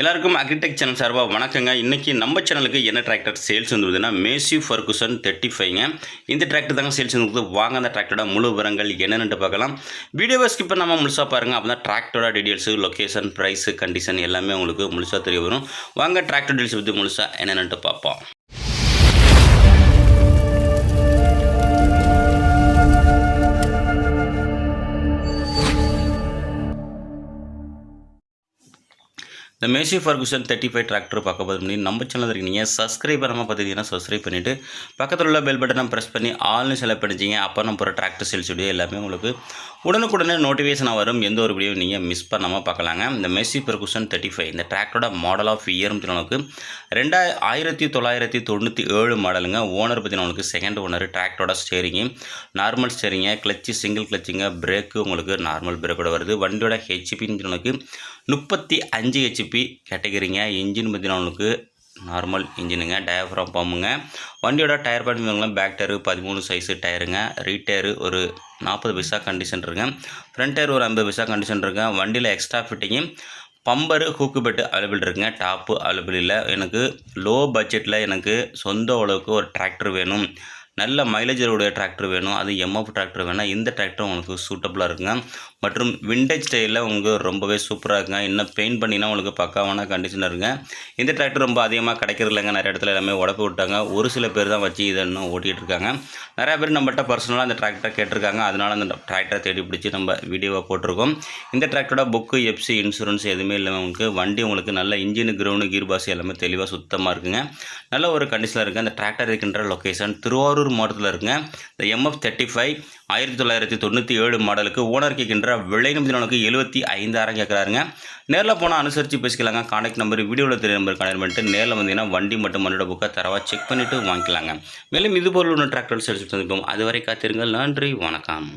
எல்லாருக்கும் agritech channel சார்பாக வணக்கங்க. இன்றைக்கி நம்ம சேனலுக்கு என்ன டிராக்டர் சேல்ஸ் வந்துருதுன்னா மேசி ஃபர்குசன் தேர்ட்டி ஃபைவ்ங்க இந்த டிராக்டர் தாங்க சேல்ஸ் வந்துருக்குது வாங்க அந்த டிராக்டரோட முழு விவரங்கள் என்னென்னு பார்க்கலாம். வீடியோவை ஸ்கிப் பண்ணாமல் முழுசாக பாருங்கள் அப்போ தான் டிராக்டரோட டீடெயில்ஸு லொக்கேஷன் ப்ரைஸு கண்டிஷன் எல்லாமே உங்களுக்கு முழுசாக தெரிய வரும். வாங்க டிராக்டர் டீட்டெயில்ஸ் பற்றி முழுசாக என்னென்னு பார்ப்போம். இந்த Massey Ferguson thirty five tractor பார்க்க போது நம்ம சேனல் இருக்கீங்க. சப்ஸ்கிரைப் பண்ணாமல் பார்த்தீங்கன்னா சப்ஸ்கிரைப் பண்ணிவிட்டு பக்கத்தில் உள்ள பெல் பட்டனை ப்ரெஸ் பண்ணி ஆல்னு செலக்ட் பண்ணிச்சிங்க அப்போ நம்ம போகிற டிராக்டர் சேல்ஸ் வீடியோ எல்லாமே உங்களுக்கு உடனுக்குடனே நோட்டிஃபிகேஷனாக வரும். எந்த ஒரு வீடியோ நீங்கள் மிஸ் பண்ணாமல் பார்க்கலாங்க. இந்த மெஸ்ஸி ஃபர்குசன் தேர்ட்டி ஃபைவ் இந்த டிராக்டரோட மாடல் ஆஃப் இயர்னு உனக்கு ரெண்டா ஆயிரத்தி தொள்ளாயிரத்தி தொண்ணூற்றி ஏழு மாடலுங்க ஓனர் பற்றி உங்களுக்கு செகண்ட் ஓனர் டிராக்டரோட ஸ்டேரிங்கு நார்மல் ஸ்டேரிங்க கிளச்சு சிங்கிள் கிளச்சிங்க பிரேக்கு உங்களுக்கு நார்மல் பிரேக்கோட வருது. வண்டியோட ஹெச்பின்னு உனக்கு முப்பத்தி அஞ்சு ஹெச்பி கேட்டகரிங்க. இன்ஜின் பார்த்தீங்கன்னா உங்களுக்கு நார்மல் இன்ஜினுங்க. டயஃப்ராம் பம்புங்க வண்டியோட டயர் பார்த்தீங்கன்னா பேக் டயரு பதிமூணு சைஸு டயருங்க ரீடயரு ஒரு நாற்பது பைசா கண்டிஷன் இருக்குங்க. ஃப்ரண்ட் டயர் ஒரு ஐம்பது பைசா கண்டிஷன் இருக்குங்க. வண்டியில் extra fitting bumper hook bed available இருக்குங்க. டாப்பு அவைலபிள் இல்லை. எனக்கு லோ பட்ஜெட்டில் எனக்கு சொந்த அளவுக்கு ஒரு டிராக்டர் வேணும். நல்ல மைலேஜருடைய டிராக்டர் வேணும் அது எம்எஃப் டிராக்டர் வேணும் இந்த டிராக்டர் உங்களுக்கு சூட்டபுளாக இருக்குங்க. மற்றும் விண்டேஜ் ஸ்டைலில் உங்களுக்கு ரொம்பவே சூப்பராக இருக்குங்க. இன்னும் பெயிண்ட் பண்ணினா உங்களுக்கு பக்காவான கண்டிஷனாக இருக்குங்க. இந்த டிராக்டர் ரொம்ப அதிகமாக கிடைக்கிறது இல்லைங்க நிறைய இடத்துல எல்லாமே உடப்பு விட்டாங்க. ஒரு சில பேர் தான் வச்சு இதை இன்னும் ஓட்டிகிட்டு இருக்காங்க. நிறையா பேர் நம்மகிட்ட பர்சனலாக அந்த டிராக்டரை கேட்டிருக்காங்க. அதனால் அந்த டிராக்டரை தேடி பிடிச்சி நம்ம வீடியோவை போட்டிருக்கோம். இந்த டிராக்டரோட புக்கு எஃப்சி இன்சூரன்ஸ் எதுவுமே இல்லாமல் உங்களுக்கு வண்டி உங்களுக்கு நல்ல இன்ஜின் கிரவுண்டு கீர் பாஸ் எல்லாமே தெளிவாக சுத்தமாக இருக்குங்க. நல்ல ஒரு கண்டிஷனில் இருக்குது அந்த டிராக்டர் இருக்கின்ற லொக்கேஷன் திருவாரூர் மாவட்டத்தில் இருக்குங்க. இந்த எம்எஃப் தேர்ட்டி ஃபைவ் ஆயிரத்தி தொள்ளாயிரத்தி தொண்ணூற்றி ஏழு மாடலுக்கு ஓனர் கேட்கின்ற விலை நிமிடனுக்கு எழுபத்தி ஐந்தாயிரம் கேட்குறாருங்க. நேரில் போனால் அனுசரித்து பேசிக்கலாங்க. கான்டாக்ட் நம்பர் வீடியோவில் தெரிய நம்பர் கனெக்ட் பண்ணிட்டு நேரில் வந்தீங்கன்னா வண்டி மட்டும் மண்ணோட புக்கை தரவாக செக் பண்ணிவிட்டு வாங்கிக்கலாங்க. மேலும் இது போல் ஒன்று டிராக்டர் சேல்ஸ் சந்திப்போம் அதுவரை காத்திருங்கள். நன்றி. வணக்கம்.